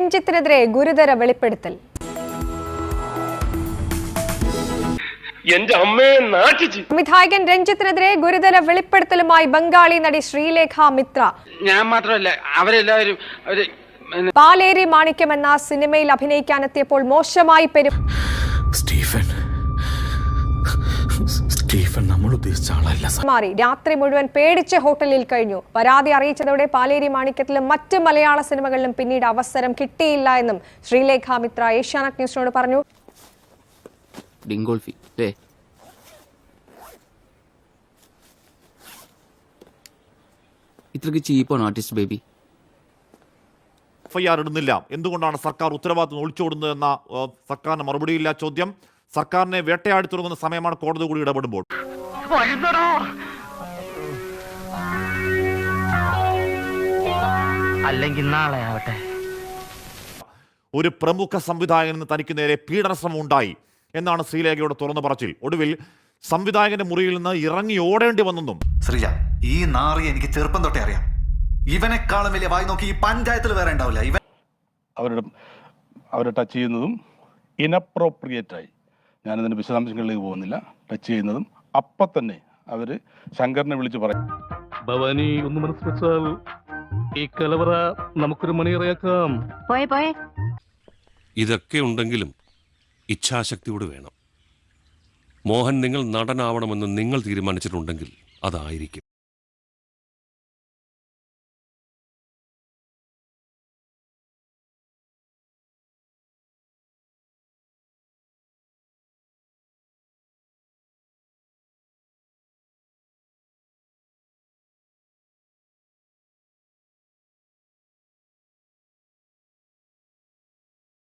രഞ്ജിത്തിനെതിരെ ഗുരുതര വെളിപ്പെടുത്തൽ. എന്റെ അമ്മയെ നാട്ടിച്ച്. സംവിധായകൻ രഞ്ജിത്തിനെതിരെ ഗുരുതര വെളിപ്പെടുത്തലുമായി ബംഗാളി നടി ശ്രീലേഖ മിത്ര. ഞാൻ മാത്രമല്ല അവരെല്ലാവരും അവർ പാലേരി മാണിക്യം എന്ന സിനിമയിൽ അഭിനയിക്കാനെത്തിയപ്പോൾ മോശമായി പെരു സ്റ്റീഫൻ. സ്റ്റീഫൻ നമ്മൾ ഉദ്ദേശിച്ച ആളല്ല മാറി രാത്രി മുഴുവൻ പേടിച്ച് ഹോട്ടലിൽ കഴിഞ്ഞു. പരാതി അറിയിച്ചതോടെ പാലേരി മാണിക്യത്തിലും മറ്റ് മലയാള സിനിമകളിലും പിന്നീട് അവസരം കിട്ടിയില്ല എന്നും ശ്രീലേഖ മിത്ര ഏഷ്യാനെറ്റ് ന്യൂസിനോട് പറഞ്ഞു. ഡിങ്കോൾഫി അല്ലേ ഇത്രയ്ക്ക് ചീപ്പാണ് ആർട്ടിസ്റ്റ് ബേബി? എഫ്ഐആർ ഇടുന്നില്ല. എന്തുകൊണ്ടാണ് സർക്കാർ ഉത്തരവാദിത്വം ഒളിച്ചോടുന്നത് എന്ന ഏഹ്, സർക്കാരിന് മറുപടിയില്ല ചോദ്യം. സർക്കാരിനെ വേട്ടയാടി തുടങ്ങുന്ന സമയമാണ് കോടതി കൂടി ഇടപെടുമ്പോൾ. അല്ലെങ്കിൽ നാളെ ആവട്ടെ. ഒരു പ്രമുഖ സംവിധായകന് തനിക്ക് നേരെ പീഡന ശ്രമം ഉണ്ടായി എന്നാണ് ശ്രീലേഖയുടെ തുറന്നു പറച്ചിൽ. ഒടുവിൽ സംവിധായകന്റെ മുറിയിൽ നിന്ന് ഇറങ്ങി ഓടേണ്ടി വന്നെന്നും. ശ്രീജ ഈ നാറി എനിക്ക് ചെറുപ്പം തൊട്ടേ അറിയാം. ഇവനെക്കാളും വലിയ വായി നോക്കി ഈ പഞ്ചായത്തിൽ വേറെ ഉണ്ടാവില്ല. ഇവൻ അവരുടെ അവരെ ടച്ച് ചെയ്യുന്നതും ഇനപ്രോപ്രിയേറ്റായി ഞാനതിന്റെ വിശദാംശങ്ങളിലേക്ക് പോകുന്നില്ല. ടച്ച് ചെയ്യുന്നതും അപ്പം തന്നെ അവർ ശങ്കറിനെ വിളിച്ച് പറയും ഭവാനി ഒന്ന് മനസ്സ് വെച്ചാൽ ഈ കലവറ നമുക്കൊരു മണിയറയാക്കാം. പോയെ പോയെ. ഇതൊക്കെ ഉണ്ടെങ്കിലും ഇച്ഛാശക്തിയോട് വേണം. മോഹൻ നിങ്ങൾ നടനാവണമെന്ന് നിങ്ങൾ തീരുമാനിച്ചിട്ടുണ്ടെങ്കിൽ അതായിരിക്കും.